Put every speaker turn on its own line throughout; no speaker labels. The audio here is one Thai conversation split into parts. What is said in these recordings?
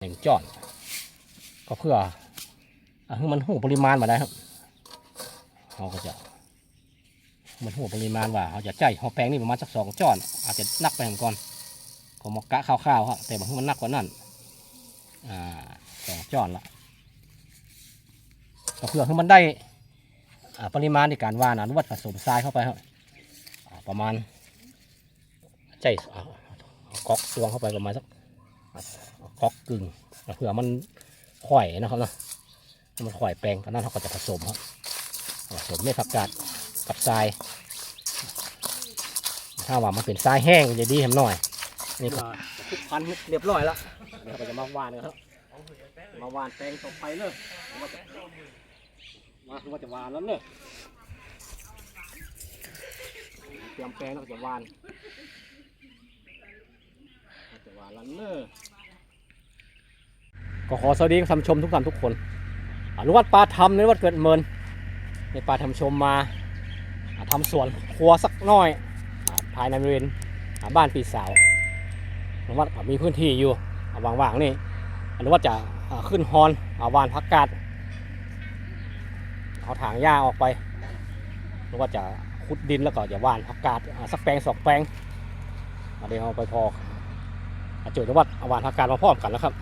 หนึ่งจอนก็เพื่ออให้มันหูปริมาณมาได้ครับเราก็จะมันหูปริมาณว่าเราจะใจเราแปลงนี่ประมาณสักสองจอนอาจจะนักไปก่อนผมมกะคร่าวๆครับแต่บางทีมันนักกว่านั้นอ่าสองจอนละก็เพื่อให้มันได้อ่าปริมาณในการว่านนะวัดผสมทรายเข้าไปครับประมาณใจเอาเอาก๊อกตวงเข้าไปประมาณสัก ก๊อกกึ่งเผื่อมันข่อยนะครับเนาะมันข่อยแปลงก็นั่นเขาก็จะผสมครับผสมเม็ดผักกาดกับทราย ถ้าว่ามันเป็นทรายแห้งจะดีแหมหน่อย นี่ก็ทุกพันเรียบร้อยแล้วเดี๋ยวเราจะมาหวานกันครับ มาหวานแปลงต่อไปเลยว่าจะมาคือว่าจะหวานแล้วเนอะเตรียมแปลงแล้วก็จะหวานจะหวานแล้วเนอะ ก็ขอสวัสดีท่านผู้ชมทุกท่านทุกคนอนุวัดปลาทำในวัดเกิดเมินในปลาทำชมมาอ่าทำสวนครัวสักน้อย ภายในบริเวณบ้านปีสาวอนุวัดอ่ามีพื้นที่อยู่ว่างๆนี่อนุวัดจะขึ้นฮอนเอาวานพักกาดเอาถางหญ้าออกไปอนุวัดจะขุดดินแล้วก็จะว่านพักกาดสักแปลงสองแปลงเดี๋ยวเอาไปพอจุดอนุวัดเอาวานพักกาดมาพร้อมกันแล้วครับ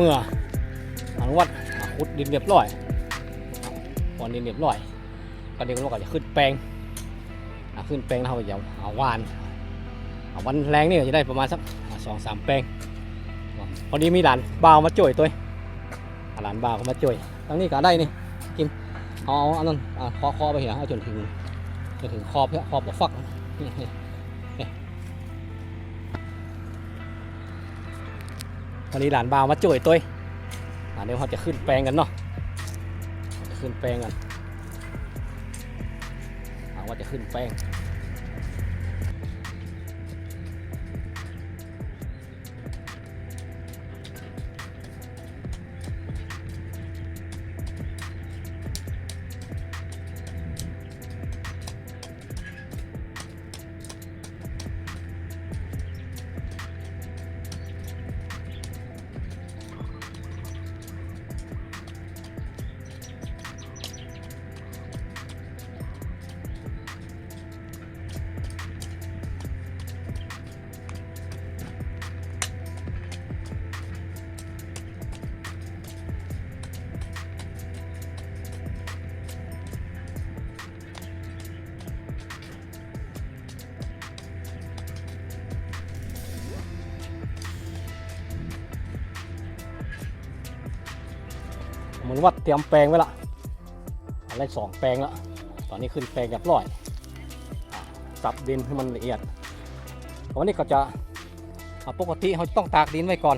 เมื่ออนุวัดขุดดินเรียบร้อยพอดินเรียบร้อยก็เดี๋ยวเราก็จะขึ้นแปลงขึ้นแปลงเราก็จะเอาวานเอาวันแรงนี่จะได้ประมาณสักสองสามแปลงพอดีมีหลานบ่าวมาจ่วยตัวหลานบ่าวเขามาจ่วยตั้งนี้ก็ได้นี่กินเอาเอาอันนั้นคอคอไปเหียเอาจนถึงจนถึงคอเพื่อคอปกฟัก วันนี้หลานบ่าวมาจ่วยตัวอ่าเดี๋ยวเขาจะขึ้นแปลงกันเนาะจะขึ้นแปลงกันเอาว่าจะขึ้นแปลง มือนวัดเตรียมแปลงไว้ละอะไรสองแปลงละตอนนี้ขึ้นแปลงเรียบร้อยสับดินให้มันละเอียดวันนี้ก็จะปกติเขาต้องตากดินไว้ก่อน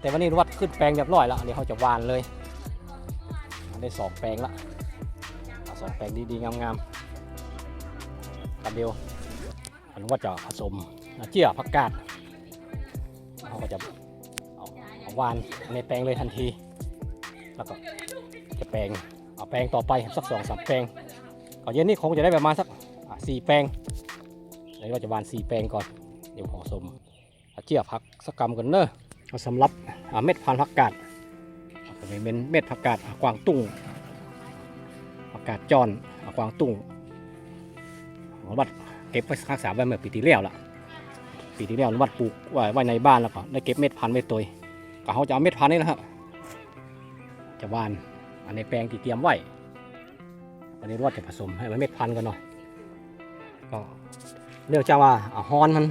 แต่วันนี้วัดขึ้นแปลงเรียบร้อยแล้วอันนี้เขาจะวานเลย ได้สองแปลงละสองแปลงดีๆงามๆกันเดียวอันว่าจะผสมเจียผักกาดเขาก็จะเอาวานในแปลงเลยทันที แปลงเอาแปลงต่อไปสักสองสามแปลงก่อนเย็นนี้คงจะได้ประมาณสักสี่แปลงเดี๋ยวเราจะวานสี่แปลงก่อนเดี๋ยวผสมเจียผักสักกรรมกันเนอะเอาสำหรับเม็ดพันธุ์ผักกาดอะก็เป็นเม็ดผักกาดกวางตุ้งผักกาดจอนกวางตุ้งของวัดเก็บไว้รักษาไว้เมื่อปีที่แล้วล่ะปีที่แล้ววัดปลูกไว้ไว้ในบ้านแล้วก็ได้เก็บเม็ดพันธุ์ไว้ตัวก็เขาจะเอาเม็ดพันธุ์นี่นะครับจะวาน อันในแปลงที่เตรียมไว้วันนี้รวดจะผสมให้มันเม็ดพันกันเนาะก็เนื่องจากว่าฮอนมัน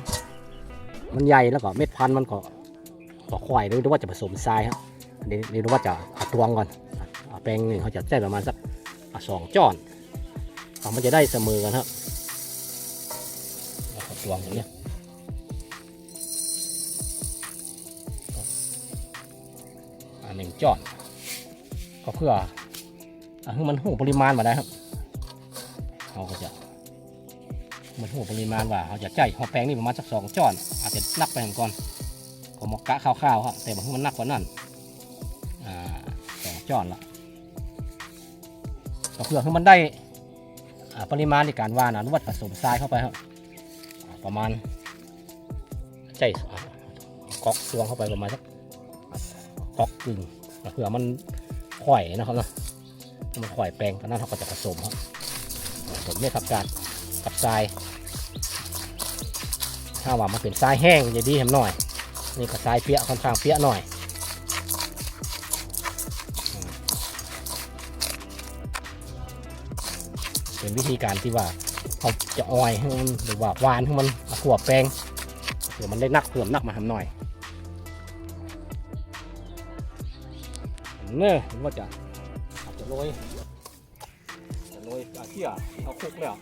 มันใหญ่แล้วก็เม็ดพันมันก็ก็ควายหรือว่าจะผสมทรายครับอันนี้นี่รู้ว่าจะตวงก่อนอแปลงหนึ่งเขาจะได้ประมาณสักสองจ้อนมันจะได้เสมอกันครับตวงอย่างนี้อันหนึ่งจ้อน ก็เพื่ออะให้มันหูปริมาณมาได้ครับเราก็จะมันหูปริมาณว่าเราจะใจหอแปลงนี่ประมาณสักสองจอน อาจจะนักไปก่อนก็มอกะคร่าวๆครับแต่บางทีมันนักกว่านั้นอ่าสองจอนละก็เพื่อให้มันได้ปริมาณในการว่านนะนวัดผสมทรายเข้าไปครับประมาณใจอ่ก๊อกตวงเข้าไปประมาณสักก๊อกกึ่งเผื่อมัน ข่อยนะครับเนาะมันข่อยแปลงตอนนั้นเขาก็จะผสมครับผสมเนี่ยกับการกับทรายถ้าว่ามันเป็นทรายแห้งจะดีแหมหน่อย นี่ก็ทรายเปียกค่อนข้างเปียกหน่อยเป็นวิธีการที่ว่าเขาจะออยให้มันหรือว่าหวานให้มันขวบแปลงเผื่อมันได้นักเพิ่มนักมาทำหน่อย เน่ผมว่าจะอาจจะโรยจะโรยอาเที่ยเอาคุกแล้ว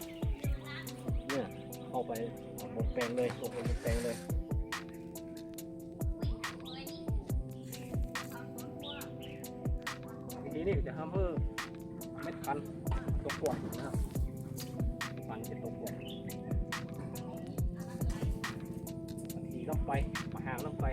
เนี่ยเข้าไปเอาบนแปลงเลยลงไปบนแปลงเลยวิธีนี้จะทำเพื่อเม็ดพันตัวปวดนะครับพันธุ์จะตัวปวดบางทีลงไปมาหางลงไป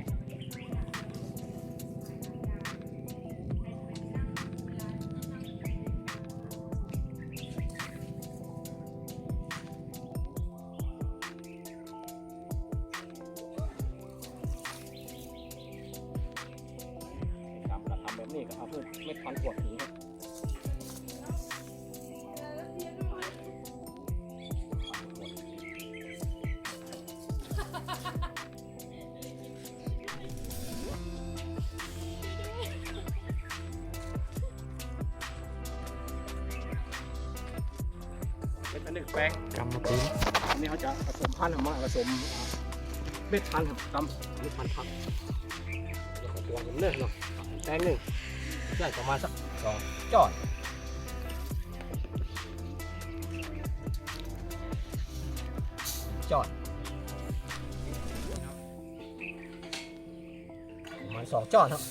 หนึ่งแปลง
กำมาปีน
อันนี้เขาจะผสมพันธุ์ออกมาผสมอ่าเม็ดพันธุ์ครับกำเม็ดพันธุ์ผักแล้วก็ตัวผมเนื้อเนาะแตงหนึ่งได้ประมาณสักสองจอดจอดประมาณสองจอดครับ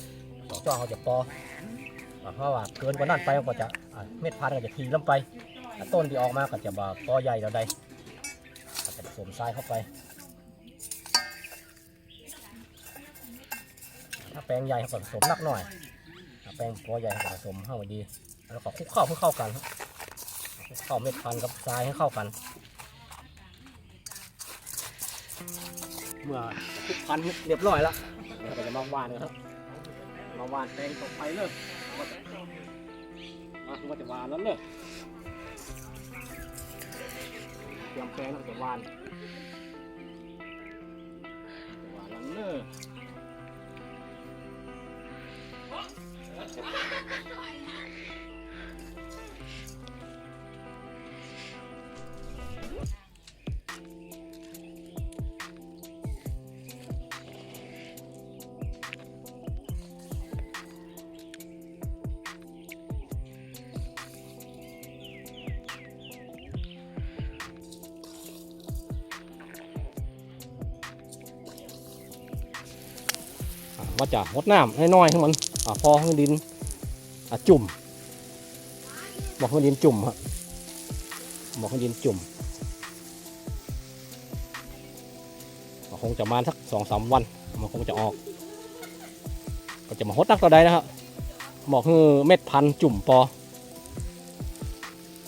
สองจอดเขาจะปออ่าเพราะว่าเกินกว่านั้นไปมันก็จะอ่าเม็ดพันธุ์ก็จะทีลงไป ถ้าต้นที่ออกมาก็จะบ่ปอใหญ่แล้วใดก็จะผสมทรายเข้าไป ถ้าแปลงใหญ่ก็ผสมนักหน่อย ถ้าแปลงปอใหญ่ก็ผสมเข้าไปดี แล้วก็คลุกเข้าเพื่อเข้ากันคลุกเข้าเม็ดพันกับทรายให้เข้ากัน เมื่อคลุกพันเรียบร้อยแล้วเดี๋ยวเราจะมาหวานกันครับ มาหวานแปลงต่อไปเลยว่าจะว่าจะหวานแล้วเนี่ย เตรียมแปลงแล้วก็จะวานจะวานแล้วเนอะ ว่าจะหดน้ำให้น้อยให้มันอพอให้ดินจุ่มบอกให้ดินจุ่มครับบอกให้ดินจุ่มคงจะมาสักสองสามวันมันคงจะออก ก็จะมาหดนักต่อใดนะครับบอกคือเม็ดพันจุ่มปอ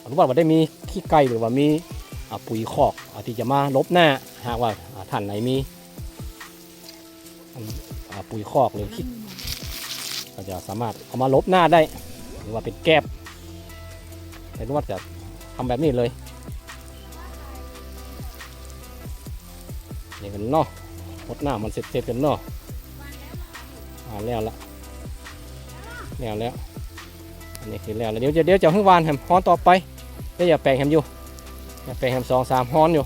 รือว่าว่าได้มีขี้ไก่หรือว่ามีปุ๋ยคอกอที่จะมาลบหน้าหากว่าท่านไหนมี ปุ๋ยคอกหรือขี้ก็จะสามารถเอามาลบหน้าได้ หรือว่าเป็นแก้บแต่รู้ว่าจะทำแบบนี้เลยนี่กันเนาะหดหน้ามันเสร็จๆกันเนาะอ่าแล้วละแล้วแล้วอันนี้คือแล้วแล้วเดี๋ยวจะเดี๋ยวจะให้วานแฮมฮ้อนต่อไปเดี๋ยวอย่าแปลงแฮมอยู่อย่าแปลงแฮมสองสามฮ้อนอยู่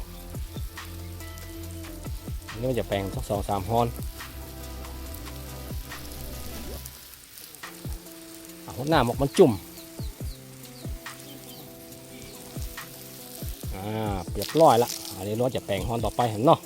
เดี๋ยวจะแปลงสักสองสามฮ้อน หดหน้าหมกมันจุ่มอ่าเรียบร้อยละอันนี้ราจะแปลงฮอนต่อไปเห็นเนาะ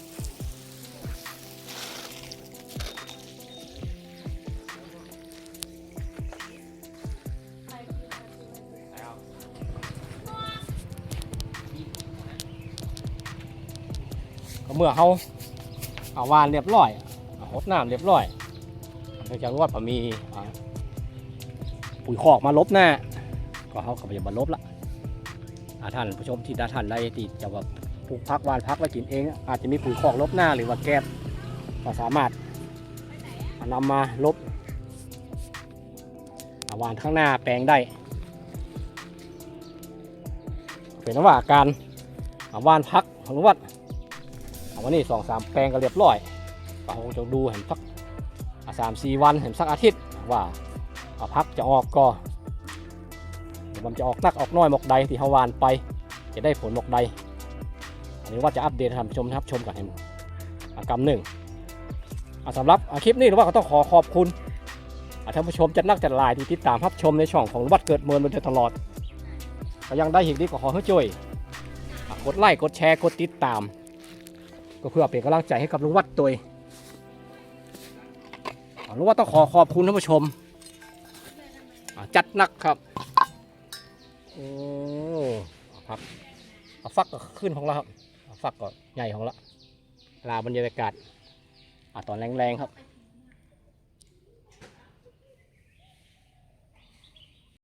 ก็เมื่อเขาเอาวานเรียบร้อยหดน้ำเรียบร้อยเนื่องจากว่าผมมีอ ปุ๋ยคอกมาลบหน้า ก็เขาก็ไปบรลบละอาท่านผู้ชมที่ท่านใดที่จะว่าปลูกพักวานพักไว้กินเอง อาจจะมีปุ๋ยคอกลบหน้าหรือว่าแก๊บก็สามารถเอานำมาลบาวานข้างหน้าแปลงได้เป็นว่าการอาวานพักของวัดเอาวันนี้สองสามแปลงก็เรียบร้อยก็คงจะดูเห็นสักสามสี่วันเห็นสักอาทิตย์ว่า พักจะออกก็มันจะออกนักออกน้อยหมกใดที่ฮาวานไป จะได้ผลหมกใด อันนี้ว่าจะอัปเดตให้ท่านผู้ชมนะครับชมกันให้อากรรมหนึ่งสำหรับคลิปนี้หรือว่าก็ต้องขอขอบคุณท่านผู้ชมจัดนักจัดลายที่ติดตามรับชมในช่องของวัดเกิดเมินมาโดยตลอดก็ยังได้อีกดีก็ขอให้ช่วยกดไลค์กดแชร์กดติดตาม ก็เพื่อเป็นกำลังใจให้กับลุงวัดตัวลุงวัดต้องขอขอบคุณท่านผู้ชม จัดนักครับโอ้ครับเอาฟักก็ขึ้นของเราครับเอาฟักก็ใหญ่ของเราลาบรรยากาศอะตอนแรงๆครับ